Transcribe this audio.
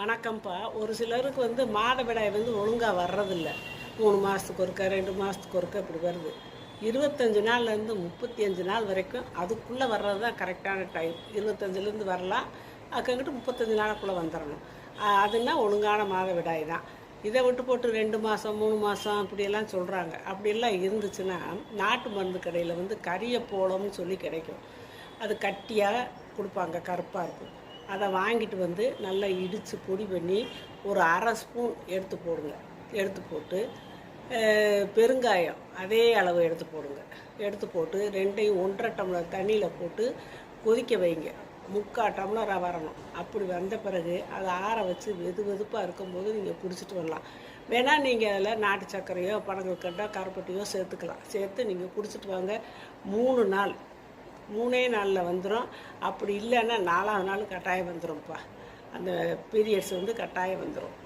வணக்கம்ப்பா. ஒரு சிலருக்கு வந்து மாதவிடாய் வந்து ஒழுங்காக வர்றதில்ல. மூணு மாதத்துக்கு ஒருக்க ரெண்டு மாதத்துக்கு ஒருக்க இப்படி வருது. இருபத்தஞ்சு நாள்லேருந்து முப்பத்தி அஞ்சு நாள் வரைக்கும் அதுக்குள்ளே வர்றது தான் கரெக்டான டைம். இருபத்தஞ்சிலேருந்து வரலாம். அக்கங்கிட்டு முப்பத்தஞ்சு நாளுக்குள்ளே வந்துடணும் அதுனா ஒழுங்கான மாதவிடாய் தான். இதை விட்டு போட்டு ரெண்டு மாதம் மூணு மாதம் அப்படியெல்லாம் சொல்கிறாங்க அப்படியெல்லாம் இருந்துச்சுன்னா நாட்டு மருந்து கடையில் வந்து கரியப்போளம்னு சொல்லி கிடைக்கும். அது கட்டியாக கொடுப்பாங்க கருப்பாக இருக்கும். அதை வாங்கிட்டு வந்து நல்லா இடித்து பொடி பண்ணி ஒரு அரை ஸ்பூன் எடுத்து போடுங்க. எடுத்து போட்டு பெருங்காயம் அதே அளவு எடுத்து போடுங்க. எடுத்து போட்டு ரெண்டையும் ஒன்றரை டம்ளர் தண்ணியில் போட்டு கொதிக்க வைங்க. முக்கால் டம்ளராக வரணும். அப்படி வந்த பிறகு அதை ஆற வச்சு வெது வெதுப்பாக இருக்கும்போது நீங்கள் குடிச்சிட்டு வரலாம். வேணால் நீங்கள் அதில் நாட்டு சர்க்கரையோ பனங்கற்கண்டோ கருப்பட்டியோ சேர்த்துக்கலாம். சேர்த்து நீங்கள் குடிச்சிட்டு வாங்க. மூணு நாள் மூணே நாளில் வந்துடும் அப்படி இல்லைன்னா நாலாவது நாள் கட்டாயம் வந்துடும்ப்பா அந்த பீரியட்ஸ் வந்து கட்டாயம் வந்துடும்